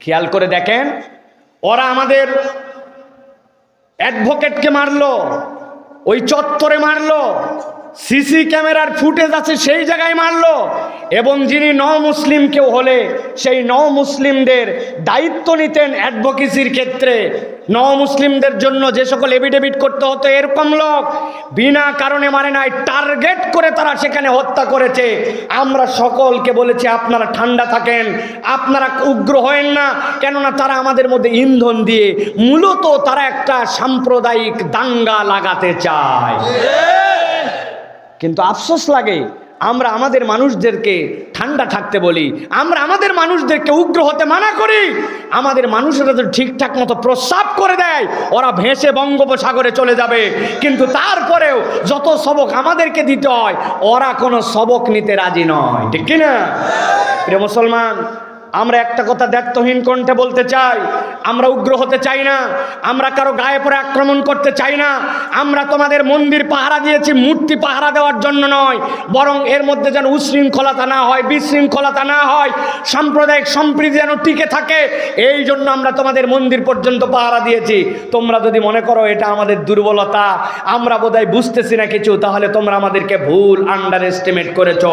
খেয়াল করে দেখেন ওরা আমাদের অ্যাডভোকেটকে মারলো ওই চত্বরে মারলো সিসি ক্যামেরার ফুটেজ আছে সেই জায়গায় মারল। এবং যিনি ন মুসলিম কেউ হলে, সেই ন মুসলিমদের দায়িত্ব নিতেন অ্যাডভোকেসির ক্ষেত্রে। ন মুসলিমদের জন্য যে সকল এভিডেভিট করতে হতো, এরকম লোক বিনা কারণে মারে নাই টার্গেট করে তারা সেখানে হত্যা করেছে। আমরা সকলকে বলেছি, আপনারা ঠান্ডা থাকেন, আপনারা উগ্র হয়েন না, কেননা তারা আমাদের মধ্যে ইন্ধন দিয়ে মূলত তারা একটা সাম্প্রদায়িক দাঙ্গা লাগাতে চায়। কিন্তু আফসোস লাগে, আমরা আমাদের মানুষদেরকে ঠান্ডা থাকতে বলি, আমরা আমাদের মানুষদেরকে উগ্র হতে মানা করি, আমাদের মানুষেরা তো ঠিকঠাক মতো প্রস্রাব করে দেয়, ওরা ভেসে বঙ্গোপসাগরে চলে যাবে। কিন্তু তারপরেও যত সবক আমাদেরকে দিতে হয়, ওরা কোনো সবক নিতে রাজি নয়, ঠিক কিনা? প্রিয় মুসলমান আমরা একটা কথা দায়িত্বহীন কণ্ঠে বলতে চাই, আমরা উগ্র হতে চাই না, আমরা কারও গায়ে পরে আক্রমণ করতে চাই না, আমরা তোমাদের মন্দির পাহারা দিয়েছি, মূর্তি পাহারা দেওয়ার জন্য নয়, বরং এর মধ্যে যেন উশৃঙ্খলতা না হয়, বিশৃঙ্খলতা না হয়, সাম্প্রদায়িক সম্প্রীতি যেন টিকে থাকে, এই জন্য আমরা তোমাদের মন্দির পর্যন্ত পাহারা দিয়েছি। তোমরা যদি মনে করো এটা আমাদের দুর্বলতা, আমরা বোধহয় বুঝতেছি না কিছু, তাহলে তোমরা আমাদেরকে ভুল আন্ডার এস্টিমেট করেছ।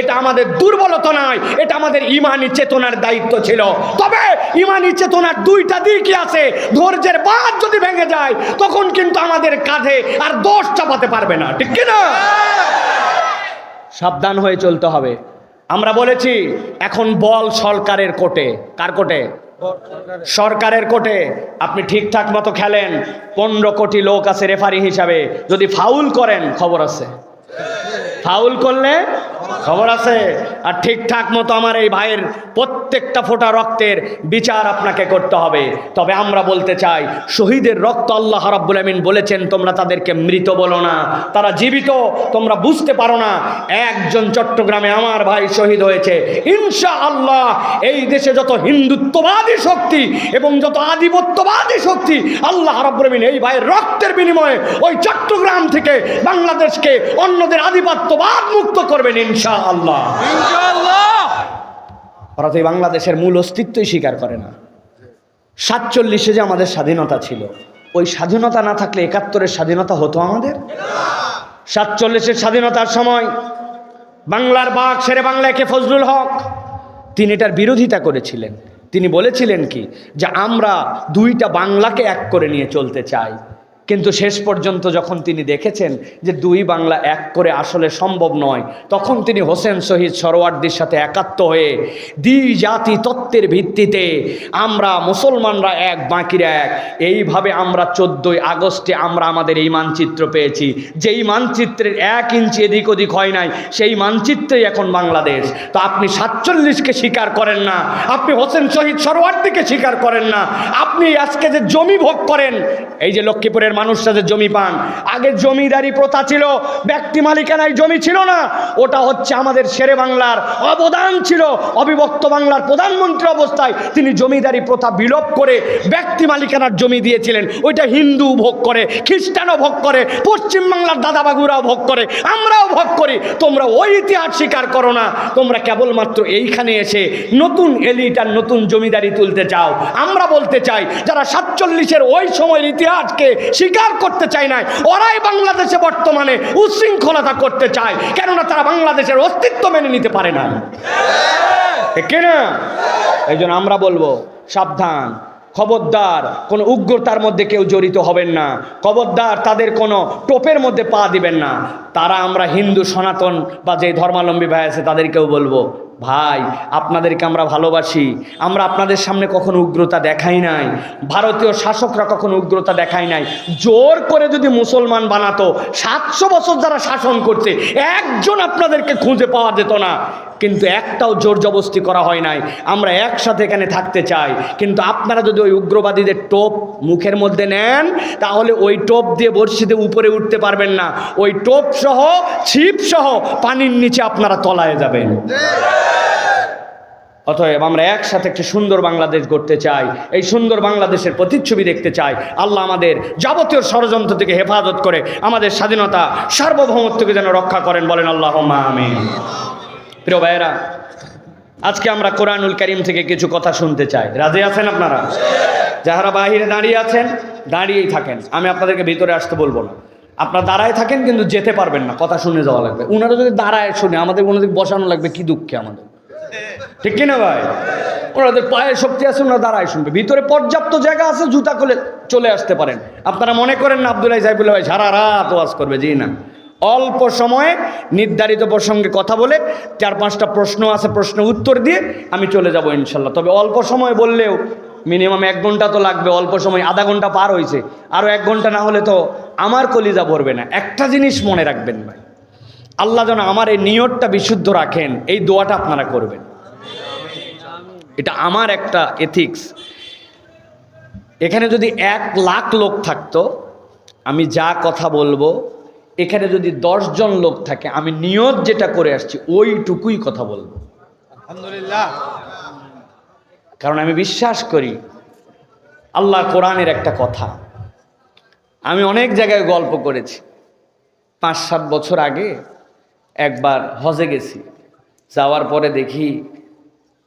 এটা আমাদের দুর্বলতা নয়, এটা আমাদের ইমানি চেতনার দায়িত্ব ছিল। তবে ইমানি চেতনার দুইটা দিকই আছে। ধৈর্যের বাদ যদি ভেঙে যায়, তখন কিন্তু আমাদের কাঁধে আর দোষ চাপাতে পারবে না। ঠিক কিনা? সাবধান হয়ে চলতে হবে। আমরা বলেছি, এখন বল সরকারের কোটে। কার কোটে? সরকারের কোটে। আপনি ঠিকঠাক মতো খেলেন। পনেরো কোটি লোক আছে রেফারি হিসাবে। যদি ফাউল করেন, খবর আছে। ফাউল করলে খবর আছে? আর ঠিকঠাক মতো আমার এই ভাইয়ের প্রত্যেকটা ফোঁটা রক্তের বিচার আপনাকে করতে হবে। তবে আমরা বলতে চাই, শহীদের রক্ত আল্লাহ রাব্বুল আমিন বলেছেন, তোমরা তাদেরকে মৃত বলো না। তারা জীবিত, তোমরা বুঝতে পারো না। একজন চট্টগ্রামে আমার ভাই শহীদ হয়েছে। ইনশা আল্লাহ এই দেশে যত হিন্দুত্ববাদী শক্তি এবং যত আধিপত্যবাদী শক্তি, আল্লাহ রাব্বুল আমিন এই ভাইয়ের রক্তের বিনিময়ে ওই চট্টগ্রাম থেকে বাংলাদেশকে অন্যদের আধিপত্যবাদ মুক্ত করবেন ইনশা আল্লাহ ওরা তো এই বাংলাদেশের মূল অস্তিত্বই স্বীকার করে না। সাতচল্লিশে যে আমাদের স্বাধীনতা ছিল ওই স্বাধীনতা না থাকলে একাত্তরের স্বাধীনতা হতো আমাদের? সাতচল্লিশের স্বাধীনতার সময় বাংলার বাঘ শেরে বাংলাকে ফজলুল হক? তিনি এটার বিরোধিতা করেছিলেন। তিনি বলেছিলেন কি যে আমরা দুইটা বাংলাকে এক করে নিয়ে চলতে চাই। কিন্তু শেষ পর্যন্ত যখন তিনি দেখেছেন যে দুই বাংলা এক করে আসলে সম্ভব নয়, তখন তিনি হোসেন শহীদ সরোয়ার্দির সাথে একাত্ম হয়ে দ্বি জাতি তত্ত্বের ভিত্তিতে আমরা মুসলমানরা এক, বাকিরা এক, এইভাবে আমরা চোদ্দোই আগস্টে আমরা আমাদের এই মানচিত্র পেয়েছি। যেই মানচিত্রের এক ইঞ্চি এদিক ওদিক হয় নাই, সেই মানচিত্রেই এখন বাংলাদেশ। তো আপনি সাতচল্লিশকে স্বীকার করেন না, আপনি হোসেন শহীদ সরোয়ার্দিকে স্বীকার করেন না, আপনি আজকে যে জমি ভোগ করেন, এই যে লক্ষ্মীপুরের মানুষরা যে জমি পান, আগে জমিদারি প্রথা ছিল, ব্যক্তি মালিকানায় জমি ছিল না, ওটা হচ্ছে আমাদের শেরে বাংলার অবদান ছিল, অবিভক্ত বাংলার প্রধানমন্ত্রী অবস্থায় তিনি জমিদারি প্রথা বিলোপ করে ব্যক্তি মালিকানার জমি দিয়েছিলেন। ওইটা হিন্দু ভোগ করে, খ্রিস্টানও ভোগ করে পশ্চিমবাংলার দাদাবাবুরাও ভোগ করে, আমরাও ভোগ করি। তোমরা ওই ইতিহাস স্বীকার করো না, তোমরা কেবলমাত্র এইখানে এসে নতুন এলিট আর নতুন জমিদারি তুলতে চাও। আমরা বলতে চাই, যারা সাতচল্লিশের ওই সময়ের ইতিহাসকে স্বীকার করতে চায় না ওরাই বাংলাদেশে বর্তমানে উচ্ছৃঙ্খলতা করতে চায়, কেননা তারা বাংলাদেশের অস্তিত্ব মেনে নিতে পারে না। ঠিক না? এই আমরা বলব, সাবধান। খবরদার, কোনো উগ্রতার মধ্যে কেউ জড়িত হবেন না। খবরদার তাদের কোনো টোপের মধ্যে পা দিবেন না। তারা আমরা হিন্দু সনাতন বা যে ধর্মাবলম্বী ভাই আছে, তাদেরকেও বলব ভাই, আপনাদেরকে আমরা ভালোবাসি। আমরা আপনাদের সামনে কখনো উগ্রতা দেখাই নাই। ভারতীয় শাসকরা কখনো উগ্রতা দেখাই নাই। জোর করে যদি মুসলমান বানাতো, সাতশো বছর যারা শাসন করছে, একজন আপনাদেরকে খুঁজে পাওয়া যেত না। কিন্তু একটাও জোর জবস্তি করা হয় নাই। আমরা একসাথে এখানে থাকতে চাই। কিন্তু আপনারা যদি ওই উগ্রবাদীদের টোপ মুখের মধ্যে নেন, তাহলে ওই টোপ দিয়ে বর্ষিতে উপরে উঠতে পারবেন না। ওই টোপ সহ ছিপ সহ পানির নিচে আপনারা তলায় যাবেন। অতএব আমরা একসাথে একটি সুন্দর বাংলাদেশ গড়তে চাই। এই সুন্দর বাংলাদেশের প্রতিচ্ছবি দেখতে চাই। আল্লাহ আমাদের যাবতীয় ষড়যন্ত্র থেকে হেফাজত করে আমাদের স্বাধীনতা, সার্বভৌমত্বকে যেন রক্ষা করেন বলেন আল্লাহ আমিন। প্রিয় ভাইয়েরা, আজকে আমরা কোরআনুল করিম থেকে কিছু কথা শুনতে চাই। রাজি আছেন আপনারা? যাহারা বাহিরে দাঁড়িয়ে আছেন, দাঁড়িয়েই থাকেন। আমি আপনাদেরকে ভিতরে আসতে বলব না। আপনারা দাঁড়ায় থাকেন কিন্তু যেতে পারবেন না। কথা শুনে যাওয়া লাগবে। উনারা যদি দাঁড়ায় শুনে আমাদের ওনাদের বসানো লাগবে, কি দুঃখে আমাদের। ঠিক কিনা ভাই? ওনাদের পায়ের শক্তি আছে, ওনারা দাঁড়ায় শুনবে। ভিতরে পর্যাপ্ত জায়গা আছে, জুতা খুলে চলে আসতে পারেন। আপনারা মনে করেন না আবদুল্লাহ সাহেবুল্লাহ ভাই সারা রাত ওয়াজ করবে? জি না। অল্প সময়ে নির্ধারিত প্রসঙ্গে কথা বলে চার পাঁচটা প্রশ্ন আছে, প্রশ্ন উত্তর দিয়ে আমি চলে যাব ইনশাল্লাহ। তবে অল্প সময় বললেও মিনিমাম এক ঘণ্টা তো লাগবে, অল্প সময় আধা ঘণ্টা পার হয়েছে। আরও এক ঘণ্টা না হলে তো আমার কলিজা ভরবে না। একটা জিনিস মনে রাখবেন ভাই আল্লাহ যেন আমার এই নিয়তটা বিশুদ্ধ রাখেন এই দোয়াটা আপনারা করবেন। এটা আমার একটা এথিক্স এখানে যদি এক লাখ লোক থাকতো আমি যা কথা বলব এখানে যদি জন লোক থাকে আমি নিয়ত যেটা করে আসছি ওইটুকুই কথা বলব। আলহামদুলিল্লাহ। কারণ আমি বিশ্বাস করি আল্লাহ কোরআনের একটা কথা। আমি অনেক জায়গায় গল্প করেছি। পাঁচ সাত বছর আগে একবার হজে গেছি। যাওয়ার পরে দেখি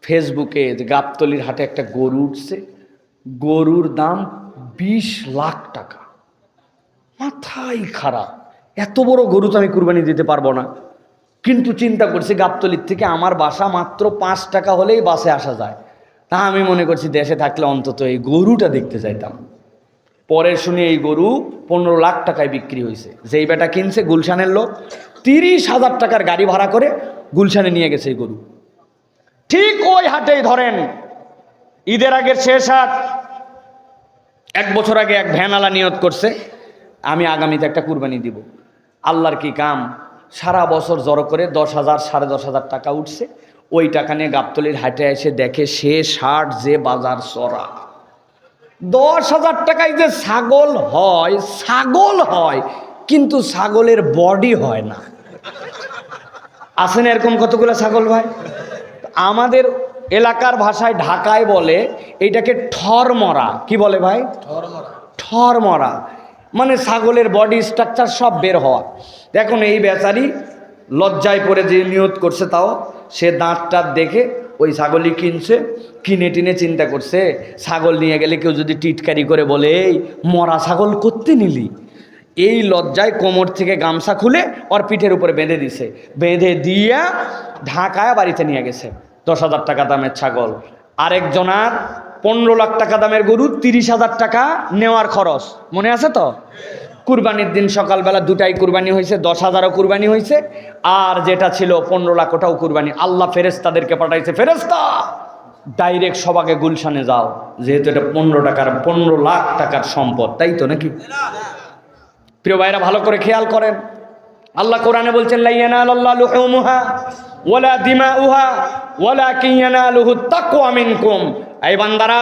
ফেসবুকে গাবতলির হাটে একটা গরু উঠছে। গরুর দাম বিশ লাখ টাকা। মাথাই খারাপ। এত বড় গরু তো আমি কুরবানি দিতে পারব না। কিন্তু চিন্তা করছি গাবতলির থেকে আমার বাসা মাত্র পাঁচ টাকা হলেই বাসে আসা যায়। তা আমি মনে করছি দেশে থাকলে অন্তত এই গরুটা দেখতে চাইতাম। পরে শুনি এই গরু পনেরো লাখ টাকায় বিক্রি হয়েছে যেই বেটা কিনছে, গুলশানের লোক তিরিশ হাজার টাকার গাড়ি ভাড়া করে গুলশানে নিয়ে গেছে এই গরু। ঠিক ওই হাটেই ধরেন, ঈদের আগের শেষ হাট, এক বছর আগে এক ভ্যানালা নিয়ত করছে, আমি আগামীতে একটা কুরবানি দিব। আল্লাহর কি কাম? সারা বছর জড়ো করে দশ হাজার, সাড়ে দশ হাজার টাকা উঠছে। ওই টাকা নিয়ে গাবতলির হাটে এসে দেখে সে ষাট যে বাজার চড়া। দশ হাজার টাকায় যে ছাগল হয় ছাগল হয়, কিন্তু ছাগলের বডি হয় না। আছেন এরকম কতগুলো ছাগল ভাই? আমাদের এলাকার ভাষায় ঢাকায় বলে এইটাকে ঠর মরা। কি বলে ভাই? ঠর মরা। মানে ছাগলের বডি স্ট্রাকচার সব বের হওয়া। দেখুন এই বেচারি লজ্জায় পড়ে যে নিয়ত করছে তাও। সে দাঁত টাত দেখে ওই ছাগলই কিনছে কিনে টিনে চিন্তা করছে ছাগল নিয়ে গেলে কেউ যদি টিটকারি করে বলে এই মরা ছাগল করতে নিলি? এই লজ্জায় কোমর থেকে গামছা খুলে ওর পিঠের উপরে বেঁধে দিছে। বেঁধে দিয়া ঢাকায় বাড়িতে নিয়ে গেছে। দশ হাজার টাকা দামের ছাগল। আরেকজনার পনেরো লাখ টাকা দামের গরু, তিরিশ হাজার টাকা নেওয়ার খরচ। মনে আছে তো? কুরবানির দিন সকালবেলা দুটাই কুরবানি হয়েছে, দশ হাজারও কুরবানি হয়েছে। আর যেটা ছিল পনেরো লাখ, ওটাও কুরবানি। আল্লাহ ফেরেস্তাদেরকে পাঠাইছে ফেরেস্তা ডাইরেক্ট সবাকে গুলশানে যাও। যেহেতু এটা পনেরো টাকার, পনেরো লাখ টাকার সম্পদ, তাই তো নাকি? প্রিয় ভাইরা, ভালো করে খেয়াল করেন। আল্লাহ কোরআনে বলছেন লাইয়ানা আল্লাহ লুহুমুহা ওয়ালা দিমাউহা ওয়ালা কিয়ানালুহু তাকওয়া মিনকুম। এই বান্দারা